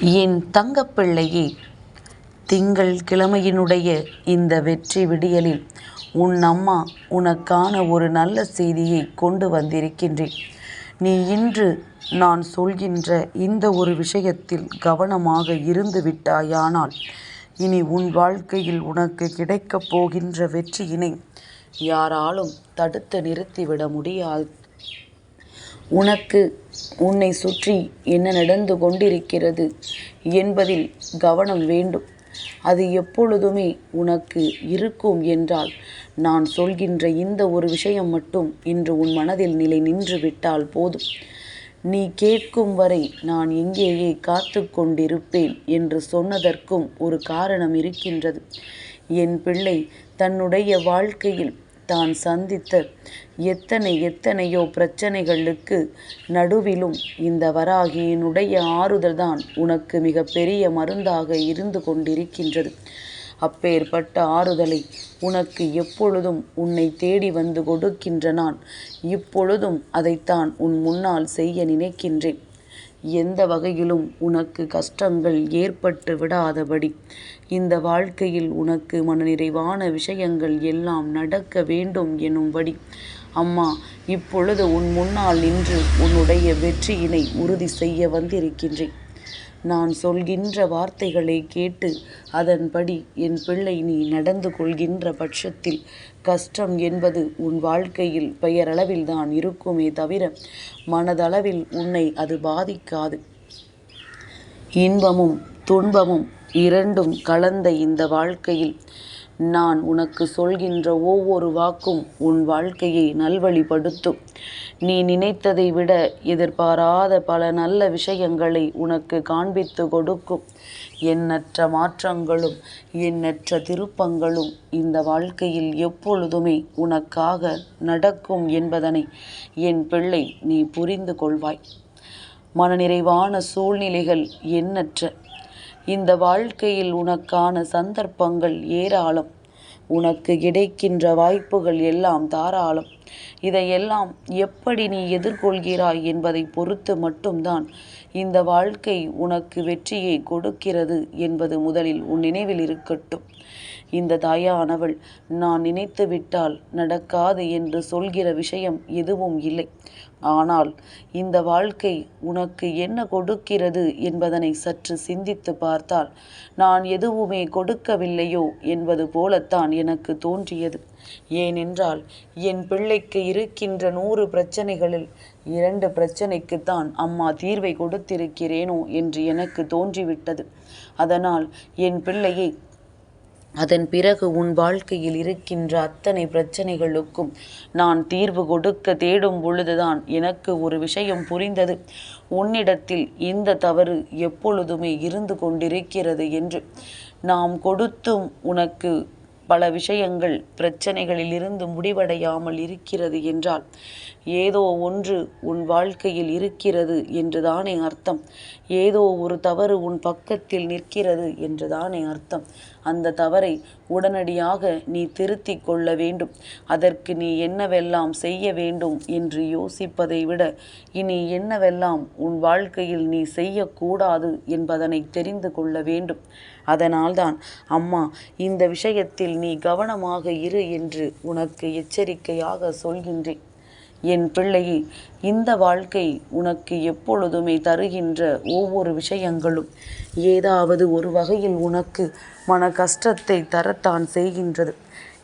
என் தங்கப்பிள்ளையே திங்கள் கிழமையினுடைய இந்த வெற்றி விடியலில் உன் அம்மா உனக்கான ஒரு நல்ல செய்தியை கொண்டு வந்திருக்கின்றேன். நீ இன்று நான் சொல்கின்ற இந்த ஒரு விஷயத்தில் கவனமாக இருந்து விட்டாயானால் இனி உன் வாழ்க்கையில் உனக்கு கிடைக்கப் போகின்ற வெற்றியினை யாராலும் தடுத்து நிறுத்திவிட முடியாது. உனக்கு உன்னை சுற்றி என்ன நடந்து கொண்டிருக்கிறது என்பதில் கவனம் வேண்டும். அது எப்பொழுதுமே உனக்கு இருக்கும் என்றால் நான் சொல்கின்ற இந்த ஒரு விஷயம் மட்டும் இன்று உன் மனதில் நிலை நின்று விட்டால் போதும். நீ கேட்கும் வரை நான் எங்கேயே காத்து கொண்டிருப்பேன் என்று சொன்னதற்கும் ஒரு காரணம் இருக்கின்றது. என் பிள்ளை தன்னுடைய வாழ்க்கையில் தான் சந்தித்த எத்தனை எத்தனையோ பிரச்சனைகளுக்கு நடுவிலும் இந்த வராகியினுடைய ஆறுதல் தான் உனக்கு மிக பெரிய மருந்தாக இருந்து கொண்டிருக்கின்றது. அப்பேற்பட்ட ஆறுதலை உனக்கு எப்பொழுதும் உன்னை தேடி வந்து கொடுக்கின்ற நான் இப்பொழுதும் அதைத்தான் உன் முன்னால் செய்ய நினைக்கின்றேன். எந்த வகையிலும் உனக்கு கஷ்டங்கள் ஏற்பட்டு விடாதபடி. இந்த வாழ்க்கையில் உனக்கு மனநிறைவான விஷயங்கள் எல்லாம் நடக்க வேண்டும் எனும்படி. அம்மா இப்பொழுது உன் முன்னால் நின்று உன்னுடைய வெற்றியினை உறுதி செய்ய வந்திருக்கின்றேன். நான் சொல்கின்ற வார்த்தைகளை கேட்டு அதன்படி என் பிள்ளை நீ நடந்து கொள்கின்ற பட்சத்தில் கஷ்டம் என்பது உன் வாழ்க்கையில் பெயரளவில் தான் இருக்குமே தவிர மனதளவில் உன்னை அது பாதிக்காது. இன்பமும் துன்பமும் இரண்டும் கலந்த இந்த வாழ்க்கையில் நான் உனக்கு சொல்கின்ற ஒவ்வொரு வாக்கும் உன் வாழ்க்கையை நல்வழிப்படுத்தும். நீ நினைத்ததை விட எதிர்பாராத பல நல்ல விஷயங்களை உனக்கு காண்பித்து கொடுக்கும். எண்ணற்ற மாற்றங்களும் எண்ணற்ற திருப்பங்களும் இந்த வாழ்க்கையில் எப்பொழுதுமே உனக்காக நடக்கும் என்பதனை என் பிள்ளை நீ புரிந்து கொள்வாய். மனநிறைவான சூழ்நிலைகள் எண்ணற்ற இந்த வாழ்க்கையில் உனக்கான சந்தர்ப்பங்கள் ஏராளம். உனக்கு கிடைக்கின்ற வாய்ப்புகள் எல்லாம் தாராளம். இதையெல்லாம் எப்படி நீ எதிர்கொள்கிறாய் என்பதை பொறுத்து மட்டும்தான் இந்த வாழ்க்கை உனக்கு வெற்றியை கொடுக்கிறது என்பது முதலில் உன் நினைவில் இருக்கட்டும். இந்த தாயானவள் நான் நினைத்து விட்டால் நடக்காது என்று சொல்கிற விஷயம் எதுவும் இல்லை. ஆனால் இந்த வாழ்க்கை உனக்கு என்ன கொடுக்கிறது என்பதனை சற்று சிந்தித்து பார்த்தால் நான் எதுவுமே கொடுக்கவில்லையோ என்பது போலத்தான் எனக்கு தோன்றியது. ஏனென்றால் என் பிள்ளைக்கு இருக்கின்ற நூறு பிரச்சனைகளில் இரண்டு பிரச்சனைக்குத்தான் அம்மா தீர்வை கொடுத்திருக்கிறேனோ என்று எனக்கு தோன்றிவிட்டது. அதனால் என் பிள்ளையை அதன் பிறகு உன் வாழ்க்கையில் இருக்கின்ற அத்தனை பிரச்சனைகளுக்கும் நான் தீர்வு கொடுக்க தேடும் பொழுதுதான் எனக்கு ஒரு விஷயம் புரிந்தது. உன்னிடத்தில் இந்த தவறு எப்பொழுதுமே இருந்து கொண்டிருக்கிறது என்று. நாம் கொடுத்தும் உனக்கு பல விஷயங்கள் பிரச்சனைகளிலிருந்து முடிவடையாமல் இருக்கிறது என்றால் ஏதோ ஒன்று உன் வாழ்க்கையில் இருக்கிறது என்றுதானே அர்த்தம். ஏதோ ஒரு தவறு உன் பக்கத்தில் நிற்கிறது என்றுதானே அர்த்தம். அந்த தவறை உடனடியாக நீ திருத்தி கொள்ள வேண்டும். அதற்கு நீ என்னவெல்லாம் செய்ய வேண்டும் என்று யோசிப்பதை விட இனி என்னவெல்லாம் உன் வாழ்க்கையில் நீ செய்யக்கூடாது என்பதனை தெரிந்து கொள்ள வேண்டும். அதனால்தான் அம்மா இந்த விஷயத்தில் நீ கவனமாக இரு என்று உனக்கு எச்சரிக்கையாக சொல்கின்றேன். என் பிள்ளை இந்த வாழ்க்கை உனக்கு எப்பொழுதுமே தருகின்ற ஒவ்வொரு விஷயங்களும். ஏதாவது ஒரு வகையில் உனக்கு மன கஷ்டத்தை தரத்தான் செய்கின்றது.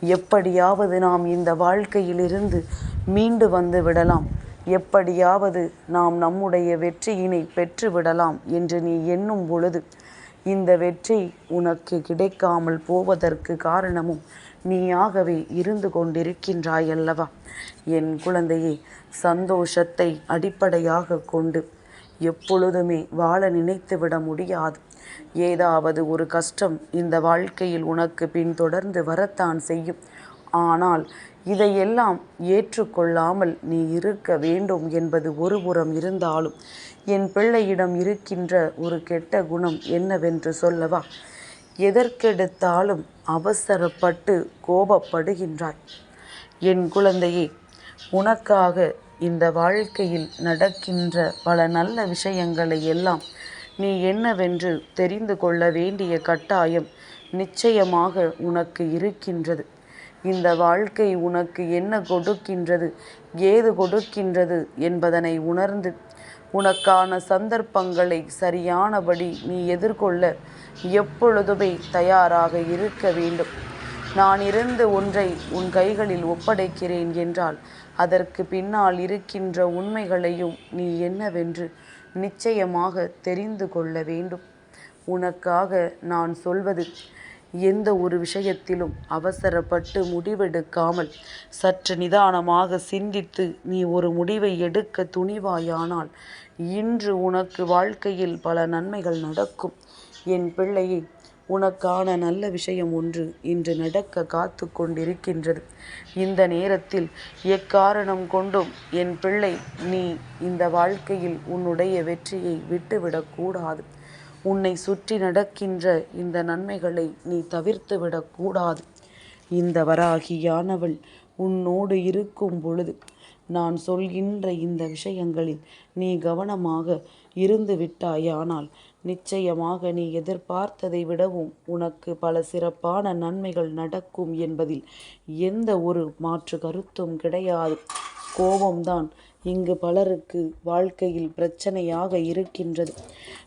எப்படியாவது நாம் இந்த வாழ்க்கையிலிருந்து மீண்டு வந்து விடலாம். எப்படியாவது நாம் நம்முடைய வெற்றியினை பெற்று விடலாம் என்று நீ எண்ணும் பொழுது இந்த வெற்றி உனக்கு கிடைக்காமல் போவதற்கு காரணமும் நீயாகவே இருந்து கொண்டிருக்கின்றாய் அல்லவா என் குழந்தையே சந்தோஷத்தை அடிப்படையாக கொண்டு எப்பொழுதுமே வாழ நினைத்துவிட முடியாது. ஏதாவது ஒரு கஷ்டம் இந்த வாழ்க்கையில் உனக்கு பின்தொடர்ந்து வரத்தான் செய்யும். ஆனால் இதையெல்லாம் ஏற்றுக்கொள்ளாமல் நீ இருக்க வேண்டும் என்பது ஒருபுறம் இருந்தாலும் என் பிள்ளையிடம் இருக்கின்ற ஒரு கெட்ட குணம் என்னவென்று சொல்லவா? எதற்கெடுத்தாலும் அவசரப்பட்டு கோபப்படுகின்றாய். என் குழந்தையே உனக்காக இந்த வாழ்க்கையில் நடக்கின்ற பல நல்ல விஷயங்களை எல்லாம் நீ என்னவென்று தெரிந்து கொள்ள வேண்டிய கட்டாயம் நிச்சயமாக உனக்கு இருக்கின்றது. இந்த வாழ்க்கை உனக்கு என்ன கொடுக்கின்றது ஏது கொடுக்கின்றது என்பதனை உணர்ந்து உனக்கான சந்தர்ப்பங்களை சரியானபடி நீ எதிர்கொள்ள எப்பொழுதுமே தயாராக இருக்க வேண்டும். நான் இருந்து ஒன்றை உன் கைகளில் ஒப்படைக்கிறேன் என்றால் அதற்கு பின்னால் இருக்கின்ற உண்மைகளையும் நீ என்னவென்று நிச்சயமாக தெரிந்து கொள்ள வேண்டும். உனக்காக நான் சொல்வது எந்த ஒரு விஷயத்திலும் அவசரப்பட்டு முடிவெடுக்காமல் சற்று நிதானமாக சிந்தித்து நீ ஒரு முடிவை எடுக்க துணிவாயானால் இன்று உனக்கு வாழ்க்கையில் பல நன்மைகள் நடக்கும். என் பிள்ளையை உனக்கான நல்ல விஷயம் ஒன்று இன்று நடக்க காத்து கொண்டிருக்கின்றது. இந்த நேரத்தில் எக்காரணம் கொண்டும் என் பிள்ளை நீ இந்த வாழ்க்கையில் உன்னுடைய வெற்றியை விட்டுவிடக்கூடாது உன்னை சுற்றி நடக்கின்ற இந்த நன்மைகளை நீ தவிர்த்து விடக்கூடாது இந்த வராகியானவள் உன்னோடு இருக்கும் பொழுது நான் சொல்கின்ற இந்த விஷயங்களில் நீ கவனமாக இருந்து விட்டாயானால் நிச்சயமாக நீ எதிர்பார்த்ததை விடவும் உனக்கு பல சிறப்பான நன்மைகள் நடக்கும் என்பதில் எந்த ஒரு மாற்று கருத்தும் கிடையாது. கோபம்தான். இங்கு பலருக்கு வாழ்க்கையில் பிரச்சனையாக இருக்கின்றது.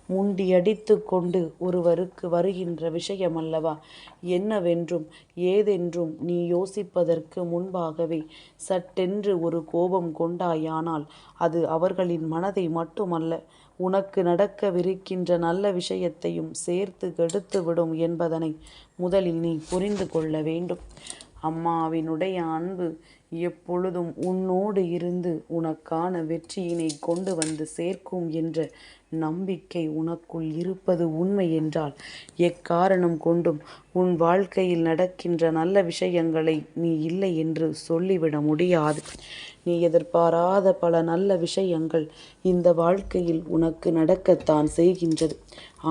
முண்டியடித்து கொண்டு ஒருவருக்கு வருகின்ற விஷயம் அல்லவா என்னவென்றும் ஏதென்றும் நீ யோசிப்பதற்கு முன்பாகவே சட்டென்று ஒரு கோபம் கொண்டாயானால் அது அவர்களின் மனதை மட்டுமல்ல உனக்கு நடக்கவிருக்கின்ற நல்ல விஷயத்தையும் சேர்த்து கெடுத்துவிடும் என்பதனை முதலில் நீ புரிந்து கொள்ள வேண்டும். அம்மாவினுடைய அன்பு எப்பொழுதும் உன்னோடு இருந்து உனக்கான வெற்றியினை கொண்டு வந்து சேர்க்கும் என்ற நம்பிக்கை உனக்குள் இருப்பது உண்மை என்றால் எக்காரணம் கொண்டும் உன் வாழ்க்கையில் நடக்கின்ற நல்ல விஷயங்களை நீ இல்லை என்று சொல்லிவிட முடியாது. நீ எதிர்பாராத பல நல்ல விஷயங்கள் இந்த வாழ்க்கையில் உனக்கு நடக்கத்தான் செய்கின்றது.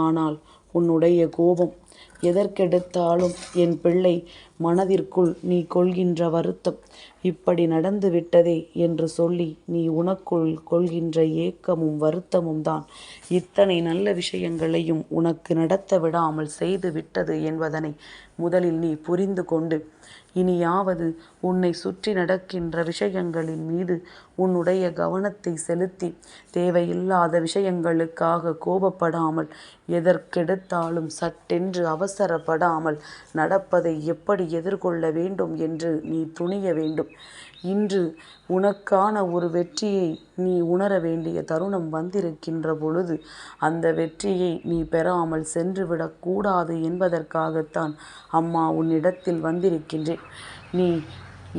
ஆனால் உன்னுடைய கோபம் எதற்கெடுத்தாலும் என் பிள்ளை மனதிற்குள் நீ கொள்கின்ற வருத்தம் இப்படி நடந்து விட்டதே என்று சொல்லி நீ உனக்குள் கொள்கின்ற ஏக்கமும் வருத்தமும் தான். இத்தனை நல்ல விஷயங்களையும் உனக்கு நடத்த விடாமல் செய்து விட்டது என்பதனை முதலில் நீ புரிந்து கொண்டு இனியாவது உன்னை சுற்றி நடக்கின்ற விஷயங்களின் மீது உன்னுடைய கவனத்தை செலுத்தி தேவையில்லாத விஷயங்களுக்காக கோபப்படாமல் எதற்கெடுத்தாலும் சட்டென்று அவசரப்படாமல் நடப்பதை எப்படி எதிர்கொள்ள வேண்டும் என்று நீ துணிய வேண்டும். இன்று உனக்கான ஒரு வெற்றியை நீ உணர வேண்டிய தருணம் வந்திருக்கின்ற பொழுது அந்த வெற்றியை நீ பெறாமல் சென்றுவிடக்கூடாது என்பதற்காகத்தான் அம்மா உன்னிடத்தில் வந்திருக்கின்றேன். நீ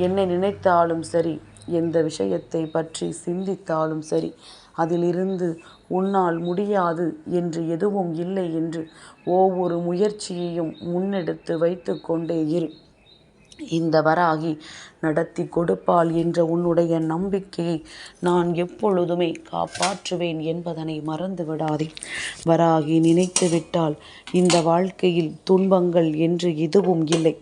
என்னை நினைத்தாலும் சரி எந்த விஷயத்தை பற்றி சிந்தித்தாலும் சரி அதிலிருந்து உன்னால் முடியாது என்று எதுவும் இல்லை என்று ஒவ்வொரு முயற்சியையும் முன்னெடுத்து வைத்து கொண்டே இரு. இந்த வராகி நடத்தி கொடுப்பாள் என்ற உன்னுடைய நம்பிக்கையை நான் எப்பொழுதுமே காப்பாற்றுவேன் என்பதனை மறந்து விடாதே வராகி நினைத்து விட்டால் இந்த வாழ்க்கையில் துன்பங்கள் என்று எதுவும் இல்லை.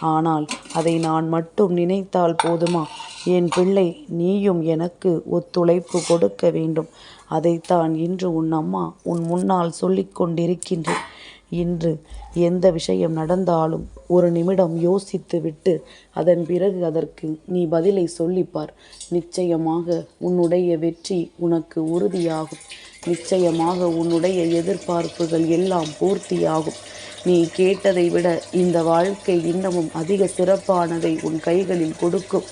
ஆனால் அதை நான் மட்டும் நினைத்தால் போதுமா? என் பிள்ளை நீயும் எனக்கு ஒத்துழைப்பு கொடுக்க வேண்டும். அதைத்தான் இன்று உன் அம்மா உன் முன்னால் சொல்லிக் கொண்டிருக்கின்றேன் இன்று எந்த விஷயம் நடந்தாலும் ஒரு நிமிடம் யோசித்து விட்டு அதன் பிறகு அதற்கு நீ பதிலை சொல்லிப்பார். நிச்சயமாக உன்னுடைய வெற்றி உனக்கு உறுதியாகும். நிச்சயமாக உன்னுடைய எதிர்பார்ப்புகள் எல்லாம் பூர்த்தியாகும். நீ கேட்டதை விட இந்த வாழ்க்கை இன்னமும் அதிக சிறப்பானதை உன் கைகளில் கொடுக்கும்.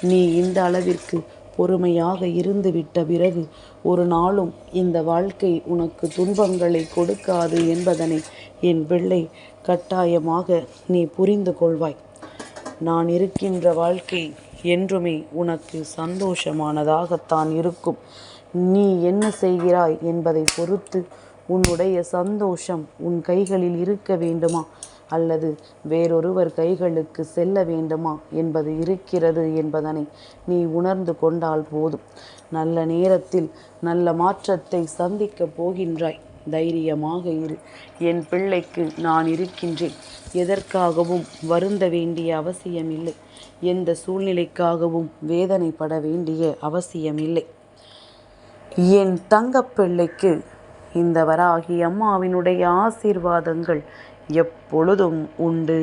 நீ இந்த அளவிற்கு பொறுமையாக இருந்துவிட்ட பிறகு ஒரு நாளும் இந்த வாழ்க்கை உனக்கு துன்பங்களை கொடுக்காது என்பதனை என் பிள்ளை கட்டாயமாக நீ புரிந்து கொள்வாய். நான் இருக்கின்ற வாழ்க்கை என்றுமே உனக்கு சந்தோஷமானதாகத்தான் இருக்கும். நீ என்ன செய்கிறாய் என்பதை பொறுத்து உன்னுடைய சந்தோஷம் உன் கைகளில் இருக்க வேண்டுமா? அல்லது வேறொருவர் கைகளுக்கு செல்ல வேண்டுமா? என்பது இருக்கிறது என்பதனை நீ உணர்ந்து கொண்டால் போதும். நல்ல நேரத்தில் நல்ல மாற்றத்தை சந்திக்கப் போகின்றாய். தைரியமாக இரு. என் பிள்ளைக்கு நான் இருக்கின்றேன். எதற்காகவும் வருந்த வேண்டிய அவசியமில்லை. எந்த சூழ்நிலைக்காகவும் வேதனைப்பட வேண்டிய அவசியமில்லை. என் தங்கப்பிள்ளைக்கு இந்த வராகி அம்மாவினுடைய ஆசீர்வாதங்கள் எப்பொழுதும் உண்டு.